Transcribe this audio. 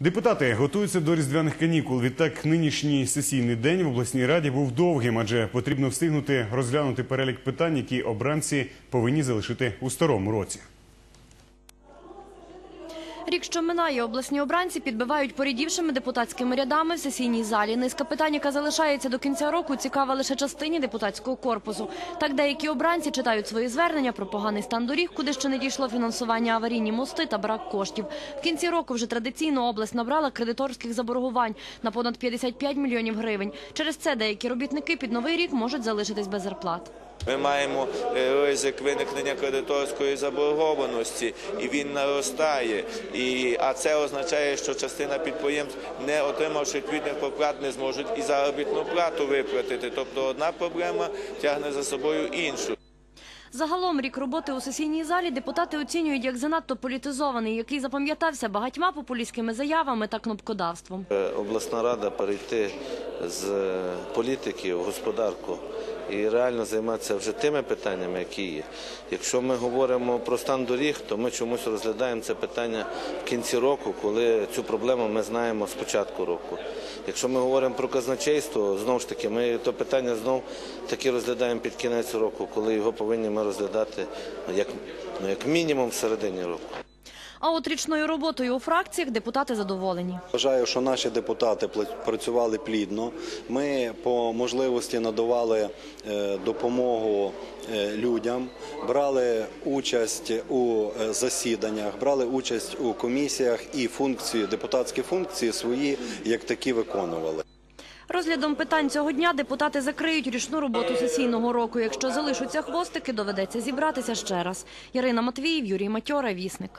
Депутати готуються до різдвяних канікул. Відтак, нинішній сесійний день в обласній раді був довгим, адже потрібно встигнути розглянути перелік питань, які обранці повинні залишити у старому році. Рік, що минає, обласні обранці підбивають порідівшими депутатськими рядами в сесійній залі. Низка питань, яка залишається до кінця року, цікава лише частині депутатського корпусу. Так деякі обранці читають свої звернення про поганий стан доріг, куди ще не дійшло фінансування аварійні мости та брак коштів. В кінці року вже традиційно область набрала кредиторських заборгувань на понад 55 мільйонів гривень. Через це деякі робітники під новий рік можуть залишитись без зарплат. Ми маємо е, ризик виникнення кредиторської заборгованості, і він наростає. І, а це означає, що частина підприємств, не отримавши відповідних поплат, не зможуть і заробітну плату виплатити. Тобто одна проблема тягне за собою іншу. Загалом рік роботи у сесійній залі депутати оцінюють як занадто політизований, який запам'ятався багатьма популістськими заявами та кнопкодавством. Е, Обласна рада перейти з е, політики в господарку і реально займатися вже тими питаннями, які є. Якщо ми говоримо про стан доріг, то ми чомусь розглядаємо це питання в кінці року, коли цю проблему ми знаємо з початку року. Якщо ми говоримо про казначейство, знову ж таки, ми то питання знов таки розглядаємо під кінець року, коли його повинні ми розглядати ну, як, ну, як мінімум в середині року. А от річною роботою у фракціях депутати задоволені. Вважаю, що наші депутати працювали плідно. Ми по можливості надавали е, допомогу е, людям, брали участь у е, засіданнях, брали участь у комісіях і функції, депутатські функції свої як такі виконували. Розглядом питань цього дня депутати закриють річну роботу сесійного року. Якщо залишаться хвостики, доведеться зібратися ще раз. Ярина Матвіїв, Юрій Матьора, Вісник.